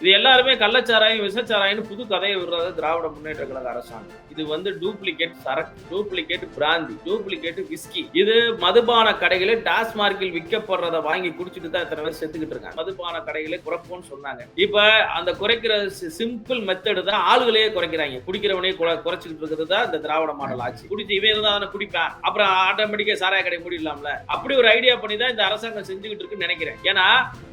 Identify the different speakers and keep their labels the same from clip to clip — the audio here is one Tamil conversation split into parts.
Speaker 1: இது எல்லாருமே கள்ளச்சாராயம் விசச்சாராயம்னு புது கதையை விடுறது திராவிட முன்னேற்ற கழக அரசாங்கம். இது வந்து டூப்ளிகேட் சரக்கு டூப்ளிகேட் பிராந்தி டூப்ளிகேட் விஸ்கி இது மதுபான கடைகளே டாஸ்மார்க்கில் விற்கப்படுறத வாங்கி குடிச்சிட்டு தான் இத்தனை பேர் செத்துக்கிட்டு இருக்காங்க. மதுபான கடைகளை குறைப்போம்னு சொன்னாங்க. இப்ப அந்த குறைக்கிற சிம்பிள் மெத்தடு தான் ஆளுகளையே குறைக்கிறாங்க. குடிக்கிறவனே குறை- குறைச்சிக்கிட்டு இருக்கிறது தான் இந்த திராவிட மாடல் ஆட்சி. குடிச்சு இவன் இருந்தா தானே குடிப்பேன். அப்புறம் ஆட்டோமேட்டிக்கா சாராய கடை மூடிடலாம்ல. அப்படி ஒரு ஐடியா பண்ணி தான் இந்த அரசாங்கம் செஞ்சுக்கிட்டு இருக்குன்னு நினைக்கிறேன். ஏன்னா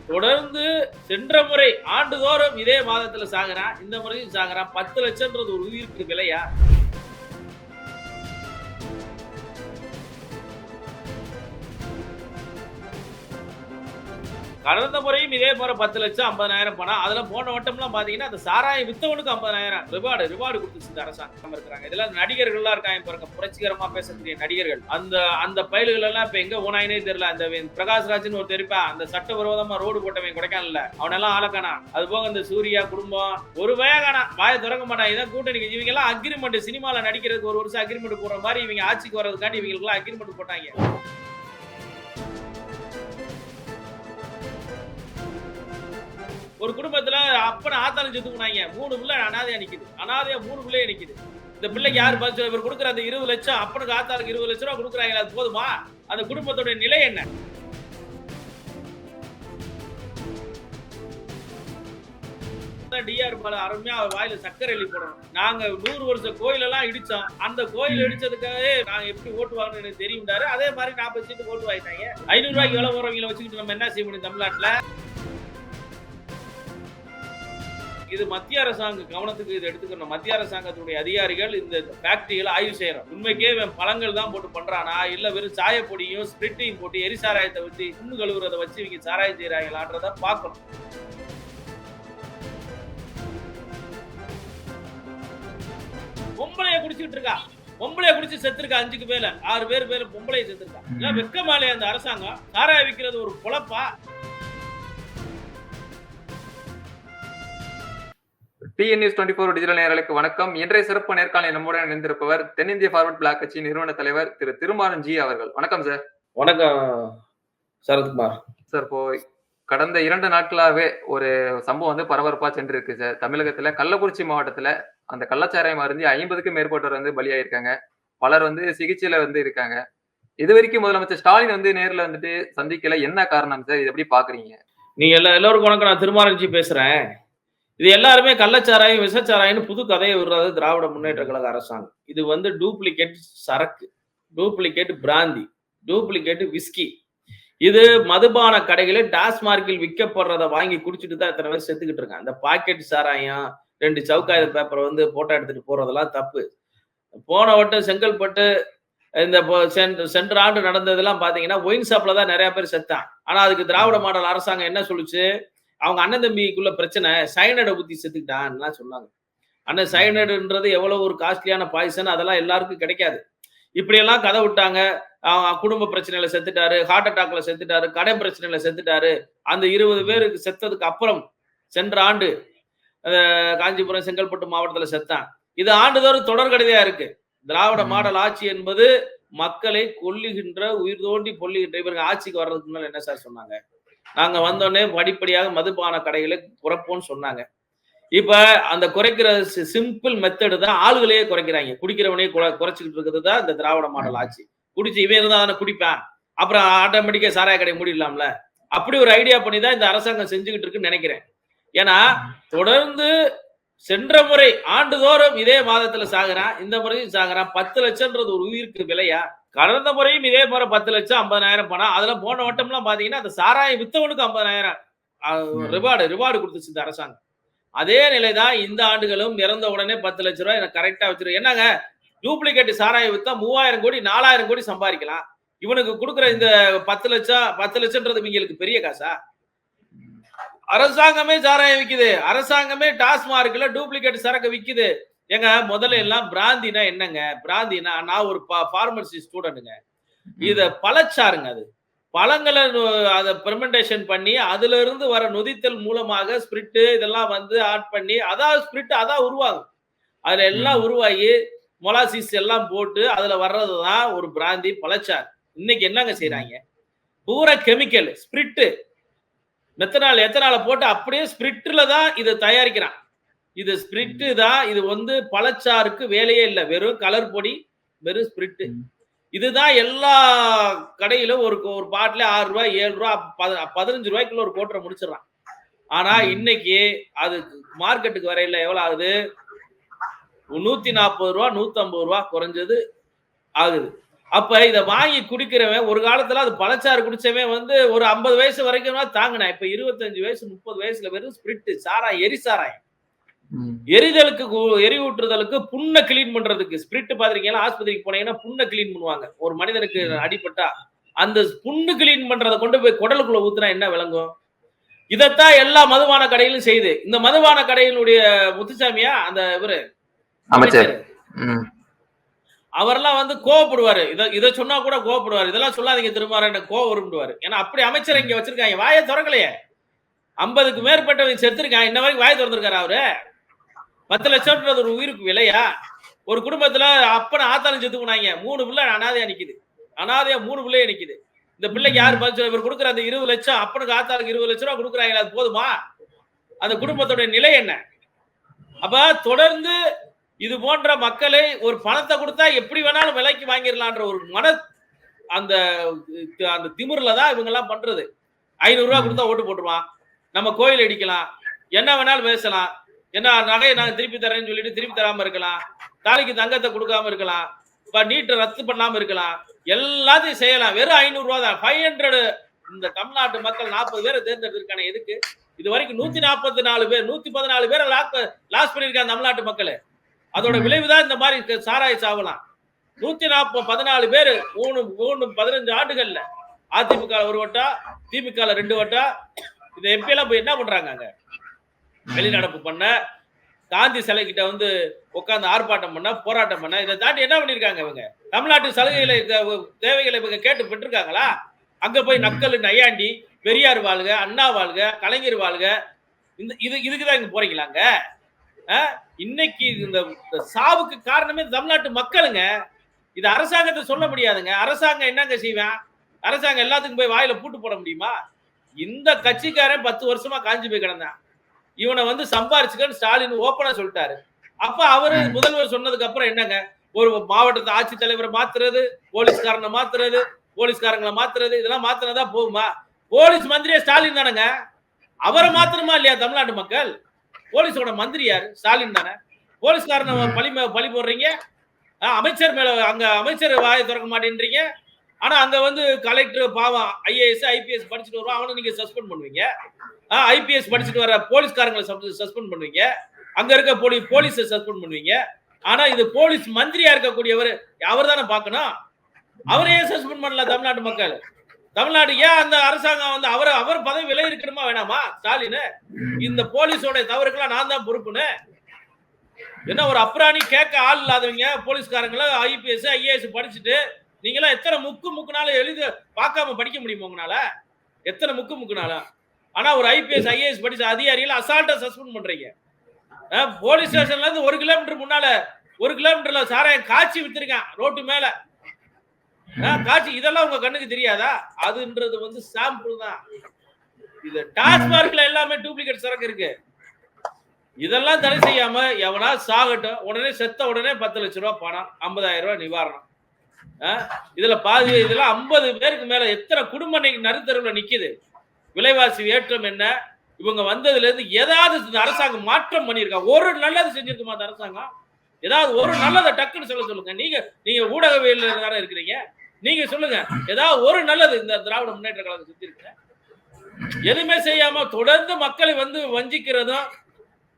Speaker 1: தொடர்ந்து சென்ற முறை ஆண்டுதோறும் இதே மாதத்துல சாகுறான் இந்த முறையும் சாகுறான். பத்து லட்சம்ன்றது ஒரு உயிருக்கு விலையா கடந்த முறையும் இதே போற பத்து லட்சம் ஐம்பதாயிரம் பணம் அதுல போன வட்டம்லாம் பாத்தீங்கன்னா அந்த சாராயம் வித்தவனுக்கு ஐம்பதாயிரம் ரிவார்டு ரிவார்டு கொடுத்துச்சு அரசாங்கம். இருக்கிறாங்க. இதெல்லாம் நடிகர்கள்லாம் இருக்காங்க பாருங்க. புரட்சிகரமா பேசக்கூடிய நடிகர்கள். அந்த அந்த பயல்கள் எல்லாம் இப்ப எங்க ஓனாயினே தெரியல. அந்த பிரகாஷ் ராஜ்னு ஒரு தெரிப்பா அந்த சட்டவிரோதமா ரோடு போட்டவன் கொடைக்கானல்ல. அவனெல்லாம் ஆளக்கானா? அது போக இந்த சூர்யா குடும்பம். ஒரு வய காணா வாயை திறக்க மாட்டான். இதான் கூட்டணி. இவங்க எல்லாம் அக்ரிமெண்ட் சினிமால நடிக்கிறதுக்கு ஒரு வருஷம் அக்ரிமெண்ட் போடுற மாதிரி இவங்க ஆட்சிக்கு வர்றதுக்காண்டி இவங்களுக்கு எல்லாம் அக்ரிமெண்ட் போட்டாங்க. ஒரு குடும்பத்துல அப்பன ஆத்தாலும் செத்து போனாங்க மூணு பிள்ளை அனாதையா நிக்குது. அனாதையா மூணு பிள்ளைய நிக்குது. இந்த பிள்ளைக்கு யாரு பதில் இவர் கொடுக்குற அந்த இருபது லட்சம் அப்பனுக்கு ஆத்தாளுக்கு இருபது லட்சம் ரூபா கொடுக்குறாங்க அது போதுமா? அந்த குடும்பத்தோட நிலை என்ன? டிஆர் பால அருமையா அவர் வாயில சக்கரை எழுதி போடணும். நாங்க நூறு வருஷம் கோயிலெல்லாம் இடிச்சோம். அந்த கோயில் இடிச்சதுக்காகவே நாங்க எப்படி ஓட்டு வாங்கணும்னு எனக்கு தெரியும்டாரு. அதே மாதிரி நாற்பது சீட்டு ஓட்டு வாங்கிட்டாங்க. ஐநூறு ரூபாய்க்கு எவ்வளவு வரவங்களை வச்சுக்கிட்டு நம்ம என்ன செய்ய முடியும் தமிழ்நாட்டுல? இது மத்திய அரசாங்க கவனத்துக்கு இது எடுத்துக்கணும். மத்திய அரசாங்கத்துடைய அதிகாரிகள் இந்த ஃபேக்டரிகளை ஆய்வு செய்யறோம். உண்மைக்கே இவன் பழங்கள் தான் போட்டு பண்றானா? இல்ல வெறும் சாயப்பொடியும் ஸ்பிரிட்டையும் போட்டு எரி சாராயத்தை வச்சு புண்ணு கழுவுறதை வச்சு இவங்க சாராயம் செய்யறாங்களான்றத பார்க்கணும். பொம்பளைய குடிச்சிட்டு இருக்கா? பொம்பளைய குடிச்சு செத்துருக்கா? அஞ்சுக்கு மேல. ஆறு பேர் பேர் பொம்பளைய செத்துருக்கா? வெக்கமாலே அந்த அரசாங்கம்? சாராய விக்கிறது ஒரு பொழப்பா?
Speaker 2: TN news twenty four digital நேயர்களுக்கு வணக்கம். இன்றைய சிறப்பு நேர்காணலில் நம்முடன் இணைந்திருப்பவர் தென்னிந்திய ஃபார்வர்ட் பிளாக் கட்சி நிறுவன தலைவர் திரு திருமாறன் ஜி அவர்கள். வணக்கம் சார்
Speaker 1: வணக்கம் சரத்குமார்.
Speaker 2: சார் இப்போ கடந்த இரண்டு நாட்களாகவே ஒரு சம்பவம் வந்து பரபரப்பா சென்று இருக்கு சார் தமிழகத்துல கள்ளக்குறிச்சி மாவட்டத்துல அந்த கள்ளச்சாராயம் அருந்தி ஐம்பதுக்கும் மேற்பட்டவர் வந்து பலியாயிருக்காங்க. பலர் வந்து சிகிச்சையில வந்து இருக்காங்க. இது வரைக்கும் முதலமைச்சர் ஸ்டாலின் வந்து நேர்ல வந்துட்டு சந்திக்கல. என்ன காரணம் சார் இது எப்படி பாக்குறீங்க?
Speaker 1: நீங்க எல்லா எல்லோருக்கும் வணக்கம். நான் திருமாரஞ்சி பேசுறேன். இது எல்லாருமே கள்ளச்சாராயம் விசச்சாராயம்னு புது கதையை விடுறது திராவிட முன்னேற்ற கழக அரசாங்கம். இது வந்து டூப்ளிகேட் சரக்கு டூப்ளிகேட் பிராந்தி டூப்ளிகேட் விஸ்கி இது மதுபான கடைகளில் டாஸ்மார்க்கில் விற்கப்படுறத வாங்கி குடிச்சிட்டு தான் இத்தனை பேர் செத்துக்கிட்டு இருக்காங்க. அந்த பாக்கெட் சாராயம் ரெண்டு சவுக்காய பேப்பரை வந்து போட்டோ எடுத்துட்டு போறதெல்லாம் தப்பு. போன வட்டம் செங்கல்பட்டு இந்த சென்ற சென்ற ஆண்டு நடந்ததெல்லாம் பாத்தீங்கன்னா ஒயின் ஷாப்ல தான் நிறைய பேர் செத்தான். ஆனா அதுக்கு திராவிட மாடல் அரசாங்கம் என்ன சொல்லுச்சு? அவங்க அண்ணன் தம்பிக்குள்ள பிரச்சனை சைனடை ஊத்தி செத்துக்கிட்டான்லாம் சொன்னாங்க. அண்ணன் சைனடுன்றது எவ்வளவு ஒரு காஸ்ட்லியான பாய்சன் அதெல்லாம் எல்லாருக்கும் கிடைக்காது. இப்படியெல்லாம் கதை விட்டாங்க. அவன் குடும்ப பிரச்சனையில செத்துட்டாரு ஹார்ட் அட்டாக்ல செத்துட்டாரு கடை பிரச்சனையில செத்துட்டாரு. அந்த இருபது பேருக்கு செத்ததுக்கு அப்புறம் சென்ற ஆண்டு காஞ்சிபுரம் செங்கல்பட்டு மாவட்டத்துல செத்தான். இது ஆண்டுதோறும் தொடர்கடையா இருக்கு. திராவிட. மாடல் ஆட்சி என்பது மக்களை கொல்லுகின்ற உயிர் தோண்டி பொல்லுகின்ற இவங்க ஆட்சிக்கு வர்றதுக்கு முன்னால என்ன சார் சொன்னாங்க? நாங்க வந்தோடனே படிப்படியாக மதுபான கடைகளை குறைப்போம்னு சொன்னாங்க. இப்ப அந்த குறைக்கிற சிம்பிள் மெத்தடு தான் ஆளுகளையே குறைக்கிறாங்க. குடிக்கிறவனே குறைச்சிக்கிட்டு இருக்கிறது தான் இந்த திராவிட மாடல் ஆட்சி. குடிச்சு இவன் இருந்தா தானே குடிப்பேன். அப்புறம் ஆட்டோமேட்டிக்கா சாராய கடை மூடிடலாம்ல. அப்படி ஒரு ஐடியா பண்ணி தான் இந்த அரசாங்கம் செஞ்சுக்கிட்டு இருக்குன்னு நினைக்கிறேன். ஏன்னா தொடர்ந்து சென்ற முறை ஆண்டுதோறும் இதே மாதத்துல சாகுறான் இந்த முறையும் சாகுறான். பத்து லட்சம்ன்றது ஒரு உயிருக்கு விலையா? கடந்த முறையும் இதே போற பத்து லட்சம் ஐம்பதாயிரம் பணம். அதுல போன வட்டம்லாம் பாத்தீங்கன்னா அந்த சாராயம் வித்தவனுக்கு ஐம்பதாயிரம். ரிவார்டு ரிவார்டு கொடுத்துச்சு இந்த அரசாங்கம். அதே நிலைதான் இந்த ஆண்டுகளும் இறந்த உடனே பத்து லட்ச ரூபாய் எனக்கு கரெக்டா வச்சிருக்கேன் என்னங்க? டூப்ளிகேட் சாராயம் வித்தா மூவாயிரம் கோடி நாலாயிரம் கோடி சம்பாதிக்கலாம். இவனுக்கு கொடுக்குற இந்த பத்து லட்சம் பத்து லட்சம்ன்றது இவங்களுக்கு பெரிய காசா? அரசாங்கமே சாராயம் விக்குது. அரசாங்கமே டாஸ்மார்க்ல டூப்ளிகேட் சரக்கு விக்குது. ஏங்க முதல்ல எல்லாம் பிராந்தினா என்னங்க? பிராந்தினா நான் ஒரு ஃபார்மசி ஸ்டூடெண்ட்டுங்க இத பழச்சாருங்க அது. பழங்களை அதை பெர்மெண்டேஷன் பண்ணி அதுல இருந்து வர நொதித்தல் மூலமாக ஸ்பிரிட் இதெல்லாம் வந்து ஆட் பண்ணி அதான் ஸ்பிரிட் அதான் உருவாகும். அதுல எல்லாம் உருவாகி மொலாசிஸ் எல்லாம் போட்டு அதுல வர்றது தான் ஒரு பிராந்தி பழச்சார். இன்னைக்கு என்னங்க செய்றாங்க? பூரா கெமிக்கல் ஸ்பிரிட் மெத்தனால் எத்தனால போட்டு அப்படியே ஸ்பிரிட்ல தான் இதை தயாரிக்கிறான். இது ஸ்பிரிட்டு தான். இது வந்து பழச்சாருக்கு வேலையே இல்லை. வெறும் கலர் பொடி வெறும் ஸ்பிரிட்டு. இதுதான் எல்லா கடையிலும் ஒரு ஒரு பாட்டில ஆறு ரூபாய் ஏழு ரூபாய் பத- பதினஞ்சு ரூபாய்க்குள்ள ஒரு கோட்டரை முடிச்சிடறான். ஆனா. இன்னைக்கு அது மார்க்கெட்டுக்கு வரையில எவ்வளவு ஆகுது? நூத்தி நாற்பது ரூபா நூத்தி ஐம்பது ரூபா குறைஞ்சது ஆகுது. அப்ப இத வாங்கி குடிக்கிறவன் ஒரு காலத்துல அது பழச்சாறு குடிச்சவன் வந்து ஒரு ஐம்பது வயசு வரைக்கும் தாங்கினான். இப்ப இருபத்தஞ்சு வயசு முப்பது வயசுல வெறும் ஸ்பிரிட் சாராயம் எரி சாராயம். எரிதலுக்கு கு- எரிவூட்டுதலுக்கு புண்ணை கிளீன் பண்றதுக்கு ஸ்பிரிட் பாத்திருக்கீங்களா ஆஸ்பத்திரிக்கு போனீங்கன்னா புண்ணை கிளீன் பண்ணுவாங்க. ஒரு மனிதனுக்கு அடிபட்டா அந்த புண்ணு கிளீன் பண்றதை கொண்டு போய் குடலுக்குள்ள ஊத்துனா என்ன விளங்கும்? இதைத்தான் எல்லா மதுபான கடையிலும் செய்யுது. இந்த மதுபான கடையினுடைய முத்துசாமியா அந்த இவரு
Speaker 2: அமைச்சர். ம்.
Speaker 1: அவரெல்லாம் வந்து கோவப்படுவாரு. இத இத சொன்னா கூட கோவப்படுவாரு. இதெல்லாம் சொல்லாதீங்க திரும்ப எனக்கு கோவம் வரும்டுவாரு ஏன்னா அப்படி அமைச்சர் இங்க வச்சிருக்காங்க. வாயை திறக்கலையே. ஐம்பதுக்கு மேற்பட்டவங்க செத்துருக்காங்க இன்ன வரைக்கும் வாயை திறந்திருக்காரு அவரு? பத்து லட்சம்ன்றது ஒரு உயிருக்கு விலையா? ஒரு குடும்பத்துல அப்பனை ஆத்தாலும் செத்து போனாங்க. மூணு பிள்ளை அனாதையா நிக்குது. அனாதையா மூணு பிள்ளைய நிக்குது. இந்த பிள்ளைக்கு யாரு பதில் இவர் கொடுக்குற அந்த இருபது லட்சம் அப்பனுக்கு ஆத்தாளுக்கு இருபது லட்சம் ரூபா கொடுக்குறாங்க அது போதுமா? அந்த குடும்பத்தோட நிலை என்ன? அப்ப தொடர்ந்து இது போன்ற மக்களை ஒரு பணத்தை கொடுத்தா எப்படி வேணாலும் விலைக்கு வாங்கிடலான்ற ஒரு மன அந்த அந்த திமிர்ல தான் இவங்க எல்லாம் பண்றது. ஐநூறு ரூபா கொடுத்தா ஓட்டு போட்டுருவான். நம்ம கோயில் அடிக்கலாம் என்ன வேணாலும் பேசலாம். என்ன நகையை நாங்க திருப்பி தரேன்னு சொல்லிட்டு திருப்பி தராம இருக்கலாம். தாலிக்கு தங்கத்தை கொடுக்காம இருக்கலாம். இப்ப நீட்டை ரத்து பண்ணாம இருக்கலாம். எல்லாத்தையும் செய்யலாம். வெறும் ஐநூறு ரூபா தான். ஃபைவ் ஹண்ட்ரடு இந்த தமிழ்நாட்டு மக்கள் நாற்பது பேரை தேர்ந்தெடுத்திருக்கானே எதுக்கு? இது வரைக்கும் நூத்தி நாற்பத்தி நாலு பேர் நூத்தி பதினாலு பேரை லாக் லாஸ் பண்ணிருக்காங்க தமிழ்நாட்டு மக்கள். அதோட விளைவுதான் இந்த மாதிரி சாராய சாவலாம். நூத்தி நாற்பது பதினாலு பேர் மூணு மூணு பதினஞ்சு ஆண்டுகள்ல அதிமுக ஒரு வட்டா திமுக ரெண்டு வட்டா இந்த எம்பி எல்லாம் போய் என்ன பண்றாங்க அங்க? வெளிநடப்பு பண்ண காந்தி சிலை கிட்ட வந்து உட்காந்து ஆர்ப்பாட்டம் பண்ண போராட்டம் பண்ண இதை தாண்டி என்ன பண்ணிருக்காங்க இவங்க? தமிழ்நாட்டு சலுகைகளை தேவைகளை இவங்க கேட்டு பெற்றிருக்காங்களா? அங்க போய் நக்கல் நையாண்டி பெரியார் வாழ்க அண்ணா வாழ்க கலைஞர் வாழ்க இந்த இது இதுக்கு தான் இங்க போறீங்களாங்க? இன்னைக்கு இந்த இந்த சாவுக்கு காரணமே தமிழ்நாட்டு மக்களுங்க. இது அரசாங்கத்தை சொல்ல முடியாதுங்க. அரசாங்கம் என்னங்க செய்வேன்? அரசாங்கம் எல்லாத்துக்கும் போய் வாயில பூட்டு போட முடியுமா? இந்த கட்சிக்காரன் பத்து வருஷமா காஞ்சி போய் கிடந்தான். இவனை வந்து சம்பாரிச்சுக்கன்னு ஸ்டாலின் ஓப்பனா சொல்லிட்டாரு. அப்ப அவரு. முதல்வர் சொன்னதுக்கு அப்புறம் என்னங்க? ஒரு மாவட்டத்தை ஆட்சித்தலைவரை மாத்துறது போலீஸ்காரனை மாத்துறது போலீஸ்காரங்களை மாத்துறது இதெல்லாம் மாத்தினதா போகுமா? போலீஸ் மந்திரியே ஸ்டாலின் தானேங்க? அவரை மாத்தணுமா இல்லையா தமிழ்நாட்டு மக்கள்? போலீஸோட மந்திரி யாரு? ஸ்டாலின் தானே. போலீஸ்காரனை. பழி பழி போடுறீங்க. அமைச்சர் மேல அங்க அமைச்சர் வாயை திறக்க மாட்டேன்றீங்க. ஆனா அங்க வந்து கலெக்டர் பாவம் ஐஏஎஸ் ஐபிஎஸ் படிச்சுட்டு வருவான். அவனை நீங்க சஸ்பெண்ட் பண்ணுவீங்க. ஐபிஎஸ் படிச்சுட்டு வர போலீஸ்காரங்களை சஸ்பெண்ட் பண்ணுவீங்க. அங்க இருக்க போலி போலீஸை சஸ்பெண்ட் பண்ணுவீங்க. ஆனா இது போலீஸ் மந்திரியா இருக்கக்கூடியவர் அவர் தானே பார்க்கணும். அவரே சஸ்பெண்ட் பண்ணல தமிழ்நாட்டு மக்கள்? தமிழ்நாடு ஏன் அந்த அரசாங்கம் வந்து அவர் அவர் பதவி விலை இருக்கணுமா வேணாமா ஸ்டாலின்? இந்த போலீஸோட தவறுக்கெல்லாம் நான் தான் பொறுப்புன்னு. என்ன ஒரு அப்ராணி கேட்க ஆள் இல்லாதவங்க போலீஸ்காரங்களை ஐபிஎஸ் ஐஏஎஸ் படிச்சுட்டு நீங்களாம் எத்தனை முக்கு முக்குனாலும் எழுத பார்க்காம படிக்க முடியுமா உங்களால? எத்தனை முக்கு முக்குனாலும் ஆனா ஒரு ஐபிஎஸ் ஐஏஎஸ் படிச்ச அதிகாரிகள் அசால்ட்டா சஸ்பெண்ட் பண்றீங்க. போலீஸ் ஸ்டேஷன்ல இருந்து ஒரு கிலோமீட்டர் முன்னால ஒரு கிலோமீட்டர்ல சாராயம் காய்ச்சி வித்திருக்கான் ரோட்டு மேல. காட்சி இதெல்லாம் உங்க கண்ணுக்கு தெரியாதா? அதுன்றது வந்து சாம்பிள் தான். இது டாஸ்மார்க்ல எல்லாமே டூப்ளிகேட் சரக்கு இருக்கு. இதெல்லாம் தடை செய்யாம எவனா சாகட்டும் உடனே செத்த உடனே பத்து லட்ச ரூபா பணம் ஐம்பதாயிரம் ரூபாய் நிவாரணம். இதுல பாதி இதுல ஐம்பது பேருக்கு மேல எத்தனை குடும்பம் இன்னைக்கு நடுத்தருவில் நிக்குது? விலைவாசி ஏற்றம் என்ன? இவங்க வந்ததுல இருந்து ஏதாவது இந்த அரசாங்கம் மாற்றம் பண்ணியிருக்காங்க ஒரு நல்லது செஞ்சிருக்குமா அந்த அரசாங்கம்? ஏதாவது ஒரு நல்லதை டக்குன்னு சொல்ல சொல்லுங்க. நீங்க நீங்க ஊடகவியல் தானே இருக்கிறீங்க? நீங்க சொல்லுங்க. ஏதாவது ஒரு நல்லது இந்த திராவிட முன்னேற்ற கழகம் செஞ்சிருக்க. எதுவுமே செய்யாம தொடர்ந்து மக்களை வந்து வஞ்சிக்கிறதும்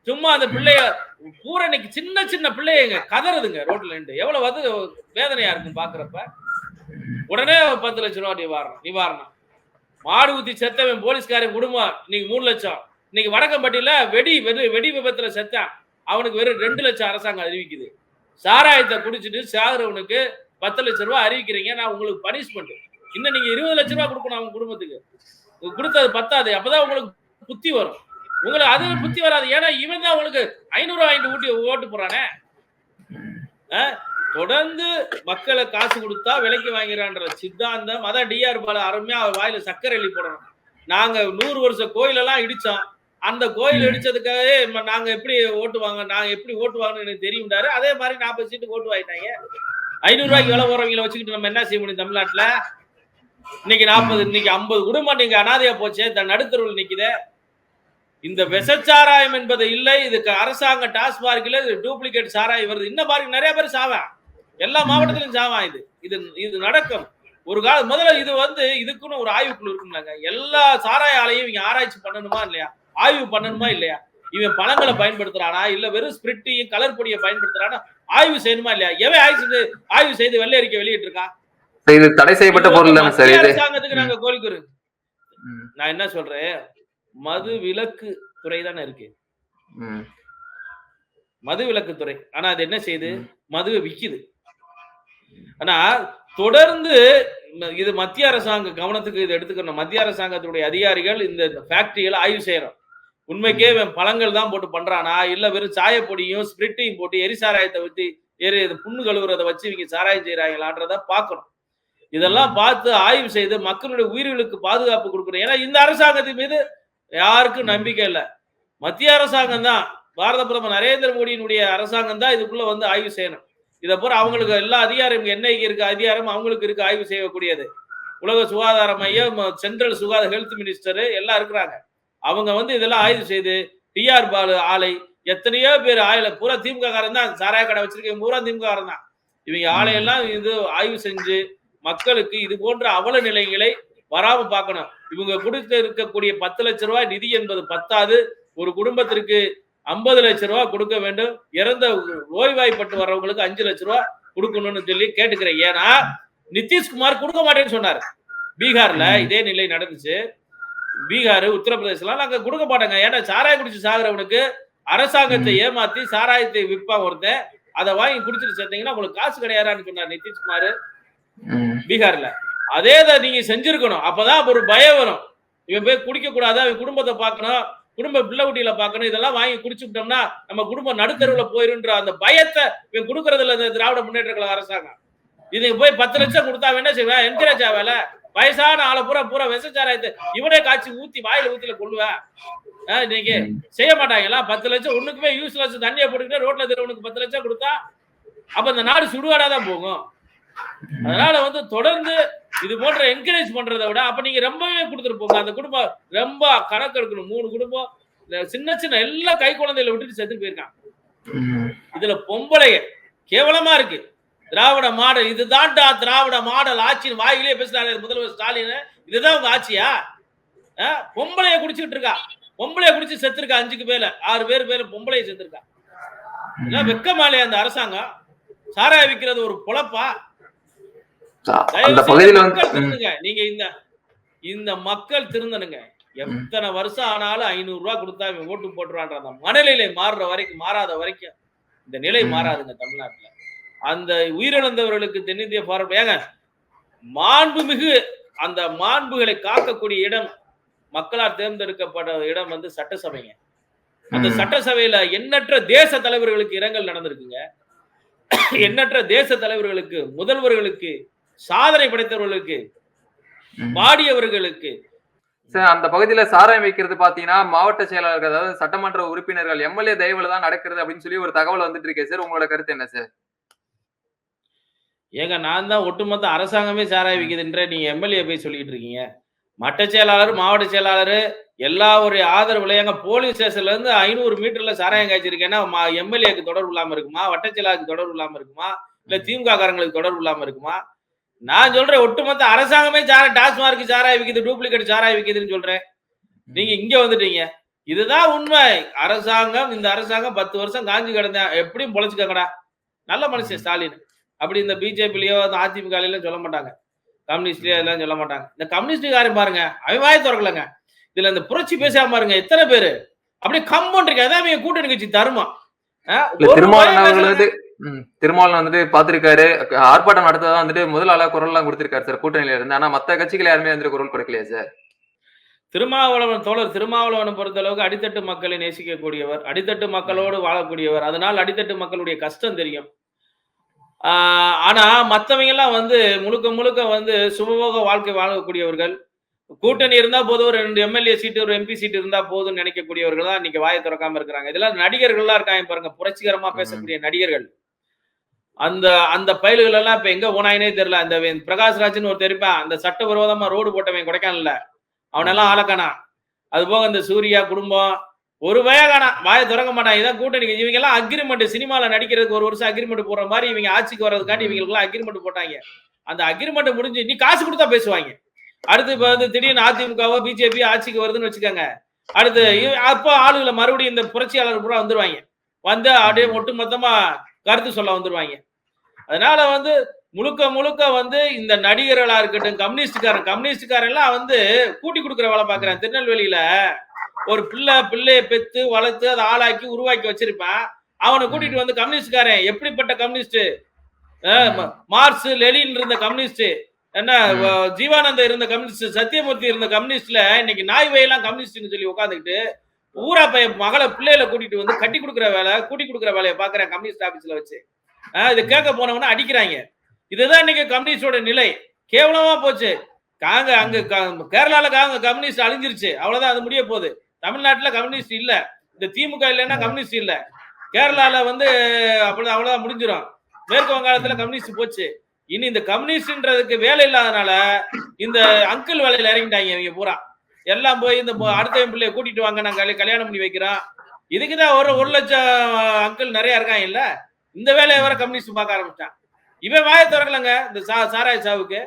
Speaker 1: சும்மா அந்த பிள்ளைய பூரணிக்கு சின்ன சின்ன பிள்ளைங்க கதறதுங்க ரோட்ல நின்று. எவ்வளவு வந்து வேதனையா இருக்கும் பாக்குறப்ப? உடனே பத்து லட்சம் ரூபா நிவாரணம் நிவாரணம். மாடு ஊத்தி செத்தவன் போலீஸ்காரன் குடும்பம். இன்னைக்கு மூணு லட்சம். இன்னைக்கு வடக்கம்பட்டியில வெடி வெறும் வெடி விபத்துல செத்தான். அவனுக்கு வெறும் ரெண்டு லட்சம் அரசாங்கம் அறிவிக்குது. சாராயத்தை குடிச்சிட்டு சாகுறவனுக்கு பத்து லட்ச ரூபா அறிவிக்கிறீங்க நான் உங்களுக்கு பனிஷ்மெண்ட். இன்னும் நீங்க இருபது லட்ச ரூபா கொடுக்கணும் அவங்க குடும்பத்துக்கு. கொடுத்தது பத்தாது அப்பதான் உங்களுக்கு புத்தி வரும். உங்களுக்கு அது புத்தி வராது. ஏன்னா இவன் தான் உங்களுக்கு ஐநூறு வாங்கிட்டு ஊட்டி ஓட்டு போறானே தொடர்ந்து மக்களை காசு கொடுத்தா விலைக்கு வாங்கிறான்ற சித்தாந்தம். அதான் டிஆர் பால அருமையா அவர் வாயில சக்கரை அள்ளி போடணும். நாங்க நூறு வருஷம் கோயிலெல்லாம் இடிச்சோம். அந்த கோயில் இடிச்சதுக்காகவே நாங்க எப்படி ஓட்டு வாங்க நாங்க எப்படி ஓட்டு வாங்கன்னு எனக்கு தெரியும்டாரு. அதே மாதிரி நாற்பது சீட்டு ஓட்டு வாங்கிட்டாங்க. ஐநூறு ரூபாய்க்கு விலை போறவங்களை வச்சுக்கிட்டு நம்ம என்ன செய்ய முடியும் தமிழ்நாட்டுல? இன்னைக்கு நாற்பது இன்னைக்கு ஐம்பது குடும்பம் நீங்க அனாதையா போச்சே. இந்த நடுத்தருவில் நிக்குதே. இந்த விஷச்சாராயம் என்பது இல்லை இதுக்கு அரசாங்க டாஸ்மார்க்ல டூப்ளிகேட் சாராயம் வருது இன்ன பாருங்க நிறைய பேர் சாவான் எல்லா மாவட்டத்திலும் சாவான் இது. இது இது நடக்கும். ஒரு கால முதல்ல இது வந்து இதுக்குன்னு ஒரு ஆய்வுக்குழு இருக்கும்லங்க எல்லா சாராய ஆலையும் இவங்க ஆராய்ச்சி பண்ணணுமா இல்லையா? ஆய்வு பண்ணணுமா இல்லையா? இவன் பழங்களை பயன்படுத்துறானா? இல்ல வெறும் ஸ்பிரிட்டையும் கலர் பொடியை பயன்படுத்துறானா? ஆய்வு செய்யணுமா இல்லையா? எவன் ஆய்வு செய்து ஆய்வு செய்து வெள்ளை அறிக்கை வெளியிட்டு இருக்கான்
Speaker 2: இது தடை செய்யப்பட்ட பொருள் இது?
Speaker 1: அரசாங்கத்துக்கு நாங்க கோரிக்கிறோம் நான் என்ன சொல்றேன்? மது விலக்கு துறை தானே இருக்கு? மது விலக்கு துறை. ஆனா அது என்ன செய்யுது. மதுவை விக்குது. ஆனா தொடர்ந்து இது மத்திய அரசாங்க கவனத்துக்கு இது எடுத்துக்கணும். மத்திய அரசாங்கத்துடைய அதிகாரிகள் இந்த ஃபேக்டரிகளை ஆய்வு செய்யறோம். உண்மைக்கே பழங்கள் தான் போட்டு பண்றானா? இல்ல வெறும் சாயப்பொடியும் ஸ்பிரிட்டையும் போட்டு எரிசாராயத்தை வச்சு எரி புண்ணு கழுவுறத வச்சு இவங்க சாராயம் செய்யறாங்களான்றத பார்க்கணும். இதெல்லாம் பார்த்து ஆய்வு செய்து மக்களுடைய உயிர்களுக்கு பாதுகாப்பு கொடுக்கணும். ஏன்னா இந்த அரசாங்கத்தின் மீது யாருக்கும் நம்பிக்கை இல்லை. மத்திய அரசாங்கம் தான் பாரத பிரதமர் நரேந்திர மோடியினுடைய அரசாங்கம் தான் இதுக்குள்ள வந்து ஆய்வு செய்யணும். இதை போற அவங்களுக்கு எல்லா அதிகாரம் என்னைக்கு இருக்க அதிகாரம் அவங்களுக்கு இருக்கு ஆய்வு செய்யக்கூடியது. உலக சுகாதார மையம் சென்ட்ரல் சுகாதார ஹெல்த் மினிஸ்டர் எல்லாம் இருக்கிறாங்க. அவங்க வந்து இதெல்லாம் ஆய்வு செய்து டிஆர் பாலு ஆலை எத்தனையோ பேர் ஆயில பூரா திமுக காரன் தான் சாராய கடை வச்சிருக்கேன் பூரா திமுக காரன் தான். இவங்க ஆலையெல்லாம் இது ஆய்வு செஞ்சு மக்களுக்கு இது போன்ற அவல நிலைகளை வராம பார்க்கணும். இவங்க கொடுத்து இருக்கக்கூடிய பத்து லட்ச ரூபாய் நிதி என்பது பத்தாது. ஒரு குடும்பத்திற்கு ஐம்பது லட்ச ரூபாய் கொடுக்க வேண்டும். இறந்த ஓய்வாய்ப்பட்டு வர்றவங்களுக்கு அஞ்சு லட்ச ரூபாய் கொடுக்கணும்னு சொல்லி கேட்டுக்கிறேன் ஏன்னா நிதிஷ்குமார் கொடுக்க மாட்டேன்னு சொன்னாரு. பீகார்ல. இதே நிலை நடந்துச்சு. பீகார் உத்தரப்பிரதேசலாம் நாங்க கொடுக்க மாட்டோங்க. ஏன்னா சாராயம் குடிச்சு சாகுறவனுக்கு அரசாங்கத்தை ஏமாத்தி சாராயத்தை விற்பான் ஒருத்தன். அதை வாங்கி குடிச்சிட்டு சேர்த்தீங்கன்னா உங்களுக்கு காசு கிடையாதான்னு சொன்னார் நிதிஷ்குமார். பீகார்ல. அதே தான் நீங்க செஞ்சிருக்கணும். அப்பதான் ஒரு பயம் வரும். இவன் போய் குடிக்க கூடாது அவன் குடும்பத்தை பார்க்கணும். குடும்ப பிள்ளை குட்டியில பார்க்கணும். இதெல்லாம் வாங்கி குடிச்சுட்டோம்னா நம்ம குடும்பம் நடுத்தருவுல போயிருன்ற அந்த பயத்தை இவன் கொடுக்கறதுல இந்த திராவிட முன்னேற்ற கழக அரசாங்கம். இதுக்கு போய் பத்து லட்சம் கொடுத்தா என்ன செய்வேன்? என்கரேஜ் ஆகல வயசான ஆளை பூரா பூரா விசச்சாராயத்தை இவனே காய்ச்சி ஊத்தி வாயில ஊத்தில கொள்ளுவேன் இன்னைக்கு. செய்ய மாட்டாங்களா பத்து லட்சம் ஒண்ணுக்குமே யூஸ்லெஸ் தண்ணியை போட்டுக்கிட்டு ரோட்ல தெருவனுக்கு பத்து லட்சம் கொடுத்தா அப்ப இந்த நாடு சுடுகாடா தான் போகும். அதனால வந்து தொடர்ந்து இது போன்ற என்கரேஜ் பண்றதை விட அப்ப நீங்க ரொம்பவே கொடுத்துட்டு போங்க. அந்த குடும்பம் ரொம்ப கணக்கு எடுக்கணும். மூணு குடும்பம் சின்ன சின்ன எல்லா கை குழந்தைகளை விட்டுட்டு செத்து போயிருக்கான் இதுல பொம்பளைய கேவலமா இருக்கு. திராவிட மாடல் இதுதான்டா திராவிட மாடல் ஆட்சின்னு வாயிலே பேசுறாரு முதல்வர் ஸ்டாலின். இதுதான் உங்க ஆட்சியா? பொம்பளைய குடிச்சுட்டு இருக்கா? பொம்பளைய குடிச்சு செத்துருக்கா? அஞ்சுக்கு பேர்ல ஆறு பேர் பேர் பொம்பளைய செத்துருக்கா? இதெல்லாம் வெக்கமாலே அந்த அரசாங்கம். சாராய விக்கிறது ஒரு பொழப்பா?
Speaker 2: அந்த பகுதியில
Speaker 1: நீங்க இந்த இந்த மக்கள் திருந்தனுங்க எத்தனை வருஷம் ஆனாலும் ஐநூறு ரூபாய் கொடுத்தா இவன் ஓட்டு போட்டுருவான்ற அந்த மனநிலை மாறுற வரைக்கும் மாறாத வரைக்கும். இந்த நிலை. மாறாதுங்க தமிழ்நாட்டுல. அந்த உயிரிழந்தவர்களுக்கு தென்னிந்திய போராட்டம் ஏங்க மாண்புமிகு அந்த மாண்புகளை காக்கக்கூடிய இடம் மக்களால் தேர்ந்தெடுக்கப்பட்ட இடம் வந்து சட்டசபைங்க. அந்த சட்டசபையில எண்ணற்ற தேச தலைவர்களுக்கு இரங்கல் நடந்திருக்குங்க. எண்ணற்ற தேச தலைவர்களுக்கு முதல்வர்களுக்கு சாதனை படைத்தவர்களுக்கு. பாடியவர்களுக்கு
Speaker 2: சார் அந்த பகுதியில சாராயம் வைக்கிறது பாத்தீங்கன்னா மாவட்ட செயலாளர்கள் அதாவது சட்டமன்ற உறுப்பினர்கள் எம்எல்ஏ தயவுல தான் நடக்கிறது அப்படின்னு சொல்லி ஒரு தகவல் வந்துட்டு இருக்கே சார். உங்களோட கருத்து என்ன சார்?
Speaker 1: ஏங்க நான் தான் ஒட்டுமொத்த அரசாங்கமே சாராய விக்குதுன்ற நீங்க எம்எல்ஏ போய் சொல்லிட்டு இருக்கீங்க. மட்ட செயலாளர் மாவட்ட செயலாளர் எல்லா ஒரு ஆதரவுல எங்க போலீஸ் ஸ்டேஷன்ல இருந்து ஐநூறு மீட்டர்ல சாராயம் காய்ச்சிருக்கேன்னா எம்எல்ஏக்கு தொடர்பு இல்லாம இருக்குமா? வட்ட செயலாளருக்கு தொடர்பு இல்லாம இருக்குமா? இல்ல திமுக காரங்களுக்கு தொடர்பு இல்லாம இருக்குமா? நான் சொல்றேன் ஒட்டுமொத்த அரசாங்கமே சார டாஸ்மார்க் சாராய விக்குது டூப்ளிகேட் சாராய விக்குதுன்னு சொல்றேன். நீங்க இங்க வந்துட்டீங்க. இதுதான் உண்மை. அரசாங்கம் இந்த அரசாங்கம் பத்து வருஷம் காஞ்சி கிடந்தேன் எப்படியும் பொழைச்சுக்கங்கடா. நல்ல மனுஷன் ஸ்டாலின். அப்படி இந்த பிஜேபிலயோ அந்த அதிமுகலையும் சொல்ல மாட்டாங்க. கம்யூனிஸ்ட்லயோ அதெல்லாம் சொல்ல மாட்டாங்க. இந்த கம்யூனிஸ்டுக்காரன் பாருங்க அவன் வாய் திறக்கலங்க. இதுல இந்த புரட்சி பேசாம பாருங்க எத்தனை பேரு? அப்படியே கம்பவுண்ட் இருக்கு. அதான் கூட்டணி கட்சி தருமா?
Speaker 2: வந்து ம், திருமாவளவன் வந்துட்டு பாத்திருக்காரு ஆர்ப்பாட்டம் நடத்ததா வந்துட்டு முதல் ஆளா குரல் எல்லாம் கொடுத்திருக்காரு சார் கூட்டணியில இருந்து. ஆனா மத்த கட்சிகள் யாருமே வந்துட்டு குரல் கொடுக்கலையா சார்?
Speaker 1: திருமாவளவன் தோழர் திருமாவளவனை பொறுத்த அளவுக்கு அடித்தட்டு மக்களை நேசிக்கக்கூடியவர் அடித்தட்டு மக்களோடு வாழக்கூடியவர். அதனால் அடித்தட்டு மக்களுடைய கஷ்டம் தெரியும். ஆனா மத்தவங்க எல்லாம் வந்து முழுக்க முழுக்க வந்து சுபபோக வாழ்க்கை வாழக்கூடியவர்கள். கூட்டணி இருந்தா போதும் ஒரு ரெண்டு எம்எல்ஏ சீட்டு ஒரு எம்பி சீட்டு இருந்தா போதும்னு நினைக்கக்கூடியவர்கள் தான் இன்னைக்கு வாயை திறக்காம இருக்கிறாங்க. இதெல்லாம் நடிகர்கள்லாம் இருக்காங்க பாருங்க புரட்சிகரமா பேசக்கூடிய நடிகர்கள். அந்த அந்த பயல்கள் எல்லாம் இப்ப எங்க போனாயினே தெரியல. அந்த வே- பிரகாஷ் ராஜ்னு ஒரு தெரிப்பான் அந்த சட்டவிரோதமா ரோடு போட்டவன் கொடைக்கானல்ல. அவனெல்லாம் ஆளக்கானா? அது போக இந்த சூர்யா குடும்பம். ஒரு வய காணா வாயை திறக்க மாட்டான். இதான் கூட்டணி. இவங்க எல்லாம் அக்ரிமெண்ட் சினிமால நடிக்கிறதுக்கு ஒரு வருஷம் அக்ரிமெண்ட் போடுற மாதிரி இவங்க ஆட்சிக்கு வர்றதுக்காண்டி இவங்களுக்கு எல்லாம் அக்ரிமெண்ட் போட்டாங்க. அந்த அக்ரிமெண்ட் முடிஞ்சு நீ காசு கொடுத்தா பேசுவாங்க. அடுத்து இப்ப வந்து திடீர்னு அதிமுகவோ பிஜேபி ஆட்சிக்கு வருதுன்னு வச்சுக்கோங்க. அடுத்து அப்போ ஆளுகளை மறுபடியும் இந்த புரட்சியாளர் பூரா வந்துருவாங்க. வந்து அப்படியே ஒட்டு மொத்தமா கருத்து சொல்ல வந்துருவாங்க. அதனால வந்து முழுக்க முழுக்க வந்து இந்த நடிகர்களா இருக்கட்டும் கம்யூனிஸ்டுக்காரன் கம்யூனிஸ்டுக்காரன் எல்லாம் வந்து கூட்டி கொடுக்குற வேலை பாக்குறேன் திருநெல்வேலியில ஒரு பிள்ளை பிள்ளைய பெத்து வளர்த்து அதை ஆளாக்கி உருவாக்கி வச்சிருப்பான். அவனை கூட்டிட்டு வந்து கம்யூனிஸ்டுக்காரன் எப்படிப்பட்ட கம்யூனிஸ்ட் மார்க்ஸ் லெனின் இருந்த கம்யூனிஸ்ட் என்ன ஜீவானந்தம் இருந்த கம்யூனிஸ்ட் சத்தியமூர்த்தி இருந்த கம்யூனிஸ்ட்ல இன்னைக்கு நாய் வயெல்லாம் கம்யூனிஸ்ட்னு சொல்லி உட்காந்துக்கிட்டு ஊரா பைய மகளை பிள்ளைகளை கூட்டிட்டு வந்து கட்டி கொடுக்குற வேலை கூட்டி கொடுக்குற வேலையை பாக்குறேன் கம்யூனிஸ்ட் ஆபீஸ்ல வச்சு. இதை கேட்க போனவன அடிக்கிறாங்க. இதுதான் இன்னைக்கு கம்யூனிஸ்டோட நிலை. கேவலமா போச்சு. காங்க அங்க கேரளால காங்க கம்யூனிஸ்ட் அழிஞ்சிருச்சு. அவ்வளவுதான் அது முடிய போகுது. தமிழ்நாட்டுல கம்யூனிஸ்ட் இல்ல. இந்த திமுக இல்லைன்னா கம்யூனிஸ்ட் இல்ல. கேரளால வந்து அப்படி அவ்வளவுதான் முடிஞ்சிடும் மேற்கு வங்காளத்துல கம்யூனிஸ்ட் போச்சு. இனி இந்த கம்யூனிஸ்ட்ன்றதுக்கு வேலை இல்லாதனால இந்த அங்கிள் வேலையில இறங்கிட்டாங்க இவங்க பூரா. எல்லாம் போய் இந்த அடுத்த பிள்ளைய கூட்டிட்டு வாங்க கல்யா- கல்யாணம் பண்ணி வைக்கிறோம். இதுக்குதான் ஒரு ஒரு லட்சம் அங்கிள் நிறைய இருக்காங்க இல்ல இந்த வேலையை வர கம்யூனிஸ்ட் பார்க்க ஆரம்பிச்சான். இவன் வாய திறக்கலங்க இந்த சா சாராய சாவுக்கு.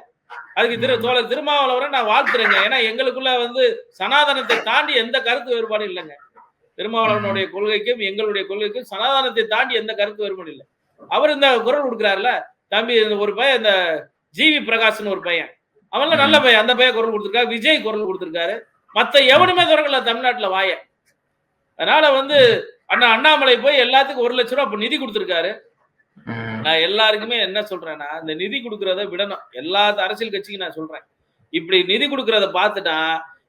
Speaker 1: அதுக்கு திரு தோழர் திருமாவளவரை நான் வாழ்த்துறேங்க. ஏன்னா எங்களுக்குள்ள வந்து சனாதனத்தை தாண்டி எந்த கருத்து வேறுபாடும் இல்லைங்க. திருமாவளவனுடைய கொள்கைக்கும் எங்களுடைய கொள்கைக்கும் சனாதனத்தை தாண்டி எந்த கருத்து வேறுபாடும் இல்லை. அவர் இந்த குரல் கொடுக்குறாருல தம்பி இந்த ஒரு பையன் இந்த ஜிவி பிரகாஷ்னு ஒரு பையன். அவன்லாம் நல்ல பையன் அந்த பையன் குரல் கொடுத்துருக்காரு விஜய் குரல் கொடுத்துருக்காரு. மற்ற எவனுமே திறக்கல தமிழ்நாட்டில் வாய. அதனால வந்து அண்ணா அண்ணாமலை போய் எல்லாத்துக்கும் ஒரு லட்ச ரூபா இப்ப நிதி கொடுத்துருக்காரு. நான் எல்லாருக்குமே என்ன சொல்றேன்னா இந்த நிதி கொடுக்கறத விடணும். எல்லா அரசியல் கட்சிக்கும் நான் சொல்றேன். இப்படி நிதி கொடுக்கறத பார்த்துட்டா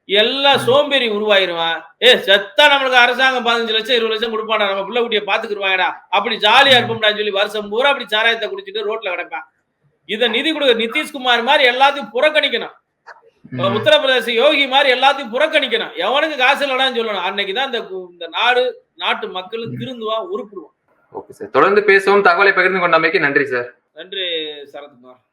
Speaker 1: எல்லா சோம்பேறி உருவாயிருவான். ஏ செத்தா நம்மளுக்கு அரசாங்கம் பதினஞ்சு லட்சம் இருபது லட்சம் கொடுப்பாடா நம்ம பிள்ளை குட்டியை பாத்துக்கிடுவாங்கடா அப்படி ஜாலியா இருப்போம்டான்னு சொல்லி வருஷம் பூரா அப்படி சாராயத்தை குடிச்சிட்டு ரோட்ல கிடப்பான். இத நிதி கொடுக்க நிதிஷ்குமார் மாதிரி எல்லாத்தையும் புறக்கணிக்கணும். உத்தரப்பிரதேச யோகி மாதிரி எல்லாத்தையும் புறக்கணிக்கணும். எவனுக்கு காசு இல்லடான்னு சொல்லணும். அன்னைக்குதான் இந்த இந்த நாடு நாட்டு மக்களும் திருந்துவான் உருப்பிடுவான்
Speaker 2: ஓகே சார். தொடர்ந்து பேசுவோம். தகவலை பகிர்ந்து கொண்டமைக்கு நன்றி சார்.
Speaker 1: நன்றி சரத்குமார்.